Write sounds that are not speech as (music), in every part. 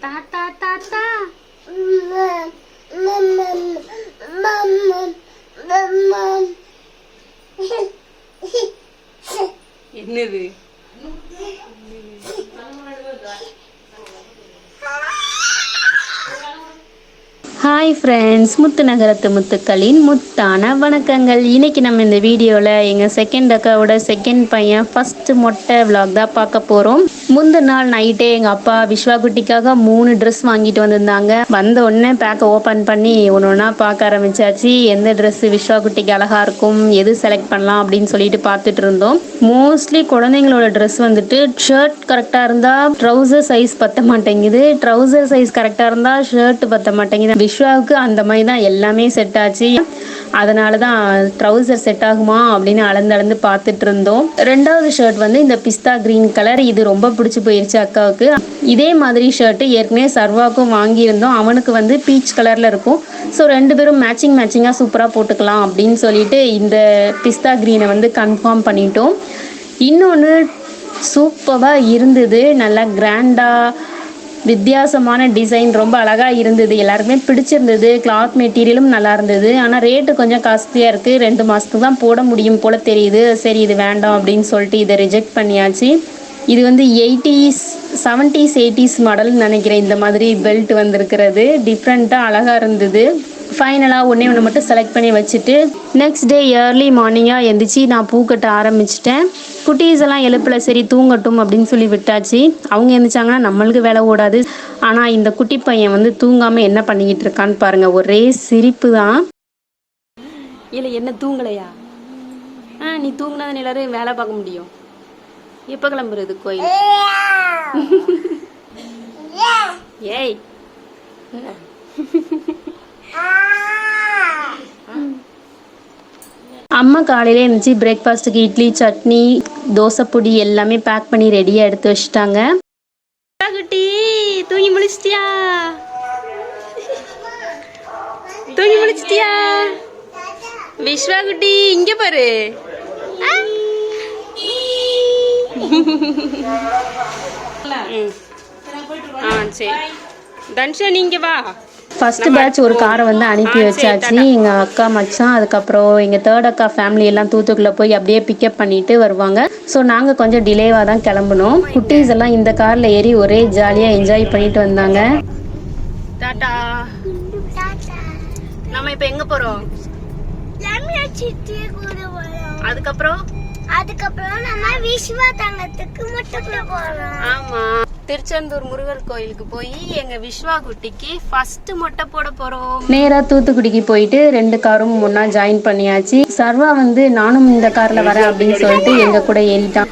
தாத்தா தாத்தா என்னது? ஹாய் ஃப்ரெண்ட்ஸ் முத்து நகரத்து முத்துக்களின் முத்தான வணக்கங்கள். இன்றைக்கி நம்ம இந்த வீடியோவில் எங்கள் செகண்ட் அக்காவோட செகண்ட் பையன் ஃபஸ்ட்டு மொட்டை விலாக் தான் பார்க்க போகிறோம் முந்தின நாள் நைட்டே எங்கள் அப்பா விஸ்வா குட்டிக்காக மூணு ட்ரெஸ் வாங்கிட்டு வந்திருந்தாங்க. வந்த உடனே பேக்கை ஓப்பன் பண்ணி ஒன்று ஒன்றா பார்க்க ஆரம்பிச்சாச்சு. எந்த ட்ரெஸ்ஸு விஸ்வா குட்டிக்கு அழகாக இருக்கும் எது செலக்ட் பண்ணலாம் அப்படின்னு சொல்லிட்டு பார்த்துட்டு இருந்தோம். மோஸ்ட்லி குழந்தைங்களோட ட்ரெஸ் வந்துட்டு ஷர்ட் கரெக்டாக இருந்தால் ட்ரௌசர் சைஸ் பத்த மாட்டேங்குது. ட்ரௌசர் சைஸ் கரெக்டாக இருந்தால் ஷர்ட் பற்ற மாட்டேங்குது. விஸ்வாவுக்கு அந்த மாதிரி தான் எல்லாமே செட் ஆச்சு. அதனால தான் ட்ரௌசர் செட் ஆகுமா அப்படின்னு அளந்து அளந்து பார்த்துட்டு இருந்தோம். ரெண்டாவது ஷர்ட் வந்து இந்த பிஸ்தா க்ரீன் கலர் இது ரொம்ப பிடிச்சி போயிருச்சு அக்காவுக்கு. இதே மாதிரி ஷர்ட்டு ஏற்கனவே சர்வாக்கும் வாங்கியிருந்தோம். அவனுக்கு வந்து பீச் கலரில் இருக்கும். ஸோ ரெண்டு பேரும் மேட்சிங் மேட்சிங்காக சூப்பராக போட்டுக்கலாம் அப்படின்னு சொல்லிட்டு இந்த பிஸ்தா க்ரீனை வந்து கன்ஃபார்ம் பண்ணிட்டோம். இன்னொன்று சூப்பராக இருந்தது. நல்லா கிராண்டாக வித்தியாசமான டிசைன் ரொம்ப அழகாக இருந்தது. எல்லாருக்குமே பிடிச்சிருந்தது. கிளாத் மெட்டீரியலும் நல்லா இருந்தது. ஆனால் ரேட்டு கொஞ்சம் காஸ்ட்லியாக இருக்குது ரெண்டு மாதத்துக்கு தான் போட முடியும் போல் தெரியுது. சரி இது வேண்டாம் அப்படின்னு சொல்லிட்டு இதை ரிஜெக்ட் பண்ணியாச்சு. இது வந்து எயிட்டிஸ் செவன்ட்டீஸ் எயிட்டிஸ் மாடல்னு நினைக்கிறேன். இந்த மாதிரி பெல்ட் வந்திருக்கிறது. டிஃப்ரெண்ட்டாக அழகாக இருந்தது. ஃபைனலாக ஒன்றே ஒன்று மட்டும் செலக்ட் பண்ணி வச்சுட்டு நெக்ஸ்ட் டே ஏர்லி மார்னிங்காக எழுந்திரிச்சி நான் பூ கட்ட ஆரம்பிச்சிட்டேன். குட்டீஸ் எல்லாம் எழுப்பல சரி தூங்கட்டும் அப்படின்னு சொல்லி விட்டாச்சு. அவங்க எந்திரிச்சாங்கன்னா நம்மளுக்கு வேலை ஓடாது. ஆனால் இந்த குட்டி பையன் வந்து தூங்காமல் என்ன பண்ணிக்கிட்டு இருக்கான்னு பாருங்கள் ஒரே சிரிப்பு தான். இல்லை என்ன தூங்கலையா? ஆ நீ தூங்கினா எல்லாரும் வேலை பார்க்க முடியும். எப்போ கிளம்புறது கோயில்? (laughs) ஏய். அம்மா காலையிலே இருந்துச்சு பிரேக்ஃபாஸ்ட்டுக்கு இட்லி சட்னி தோசை பொடி எல்லாமே பேக் பண்ணி ரெடியாக எடுத்து வச்சுட்டாங்க. குட்டி தூங்கி முழிச்சிட்டியா? தூங்கி முழிச்சிட்டியா? விஸ்வா குட்டி இங்க பாரு. ஆ சரி. தன்ஷா நீங்க வா. ஃபர்ஸ்ட் பேட்ச் ஒரு காரை வந்து அனுப்பி வச்சாச்சு. எங்கள் அக்கா மச்சான் அதுக்கப்புறம் எங்கள் தேர்ட் அக்கா ஃபேமிலி எல்லாம் தூத்துக்குள்ளே போய் அப்படியே பிக்கப் பண்ணிட்டு வருவாங்க. ஸோ நாங்கள் கொஞ்சம் டிலேவாக தான் கிளம்புனோம். குட்டீஸ் எல்லாம் இந்த காரில் ஏறி ஒரே ஜாலியாக என்ஜாய் பண்ணிட்டு வந்தாங்க. டாடா. நம்ம இப்போ எங்கே போகிறோம் அதுக்கப்புறம்? அதுக்கப்புறம் நம்ம விஸ்வா தங்கத்துக்கு முட்டை போட போறோம். ஆமா. திருச்செந்தூர் முருகர் கோயிலுக்கு போய் எங்க விஸ்வா குட்டிக்கு ஃபர்ஸ்ட் மொட்டை போட போறோம். நேரா தூத்துக்குடிக்கு போயிட்டு ரெண்டு காரும் முன்னா ஜாயின் பண்ணியாச்சு. சர்வா வந்து நானும் இந்த கார்ல வரேன் அப்படின்னு சொல்லிட்டு எங்க கூட ஏறிட்டான்.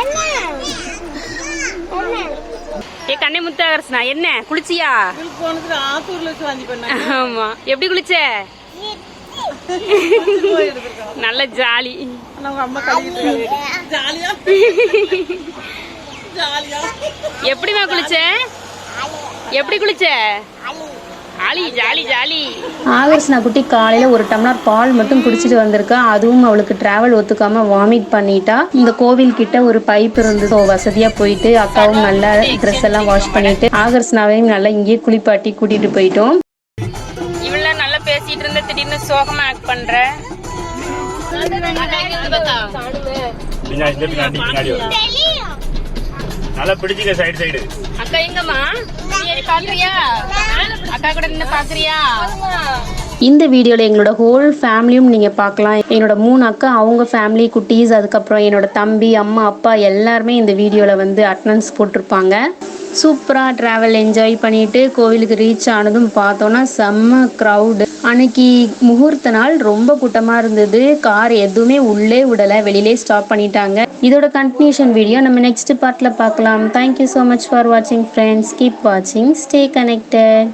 என்ன? ஏ கண்ணை முத்தரசனா என்ன? குளிச்சியா? ஆமா. எப்படி குளிச்ச? நல்ல ஜாலி. நம்ம அம்மா ஜாலியா (laughs) எப்படிமா குளிச்ச? எப்படி குளிச்ச? Jolly jolly jolly. ஆகர்ஷ்னா குட்டி காலையில ஒரு டம்ளர் பால் மட்டும் குடிச்சிட்டு வந்திருக்கா. அதுவும் அவளுக்கு டிராவல் ஒத்துக்காம வாமிட் பண்ணிட்டா. இந்த கோவில் கிட்ட ஒரு பைப் இருந்தது So, வசதியா போயிட்டு அக்காவும் நல்லா ட்ரெஸ் எல்லாம் வாஷ் பண்ணிட்டு ஆகர்ஷ்னாவையும் நல்லா இங்கேயே குளிப்பாட்டி கூட்டிட்டு போயிட்டோம். இவள நல்லா பேசிட்டு இருந்த திடீர்னு சோகமா ஆக்ட் பண்ற? பின்னாடி இந்த பின்னாடி பின்னாடி வரும். நல்லா பிடிச்சிக்க சைடு சைடு அக்கா எங்கம்மா? பாக்குறியா? அக்கா கூட நின்று பாக்குறியா? இந்த வீடியோவில் எங்களோட ஹோல் ஃபேமிலியும் நீங்கள் பார்க்கலாம். என்னோட மூணு அக்கா அவங்க ஃபேமிலி குட்டீஸ் அதுக்கப்புறம் என்னோட தம்பி அம்மா அப்பா எல்லாருமே இந்த வீடியோவில் வந்து அட்டனன்ஸ் போட்டிருப்பாங்க. சூப்பராக ட்ராவல் என்ஜாய் பண்ணிட்டு கோவிலுக்கு ரீச் ஆனதும் பார்த்தோன்னா செம்ம க்ரௌடு அன்னைக்கு முகூர்த்த நாள் ரொம்ப கூட்டமாக இருந்தது. கார் எதுவுமே உள்ளே விடலை. வெளியிலே ஸ்டாப் பண்ணிட்டாங்க. இதோட கண்டினியூஷன் வீடியோ நம்ம நெக்ஸ்ட் பார்ட்டில் பார்க்கலாம். தேங்க்யூ ஸோ மச் ஃபார் வாட்சிங் ஃப்ரெண்ட்ஸ் கீப் வாட்சிங் ஸ்டே கனெக்டட்